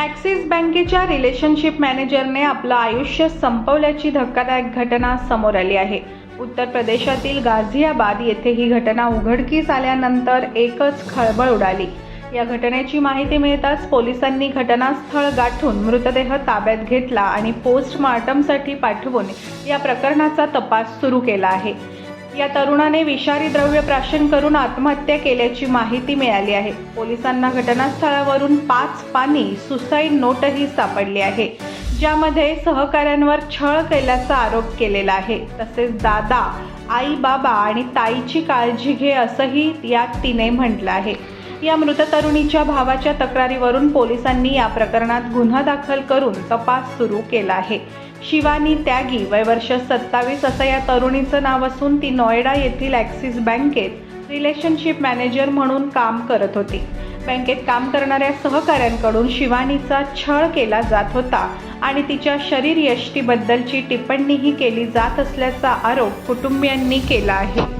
Axis बँकेच्या relationship मॅनेजरने आपलं आयुष्य संपवल्याची धक्कादायक घटना समोर आली आहे. उत्तर प्रदेशातील गाझियाबाद येथे ही घटना उघडकीस आल्यानंतर एकच खळबळ उडाली. या घटनेची माहिती मिळताच पोलिसांनी घटनास्थळ गाठून मृतदेह ताब्यात घेतला आणि पोस्टमार्टमसाठी पाठवून या प्रकरणाचा तपास सुरू केला आहे. या तरुणाने विषारी द्रव्य प्राशन करून आत्महत्या केल्याची माहिती मिळाली आहे. पोलिसांना घटनास्थळावरून पाच पानी सुसाईड नोटही सापडली आहे ज्यामध्ये सहकाऱ्यांवर छळ केल्याचा आरोप केलेला आहे. तसेच दादा आई बाबा आणि ताईची काळजी घे असंही यात तिने म्हटलं आहे. या मृत तरुणीच्या भावाच्या तक्रारीवरून पोलिसांनी या प्रकरणात गुन्हा दाखल करून तपास सुरू केला आहे. शिवानी त्यागी वय वर्ष सत्तावीस असं या तरुणीचं नाव असून ती नोएडा येथील ॲक्सिस बँकेत रिलेशनशिप मॅनेजर म्हणून काम करत होती. बँकेत काम करणाऱ्या सहकाऱ्यांकडून शिवानीचा छळ केला जात होता आणि तिच्या शरीर यष्टीबद्दलची टिप्पणीही केली जात असल्याचा आरोप कुटुंबियांनी केला आहे.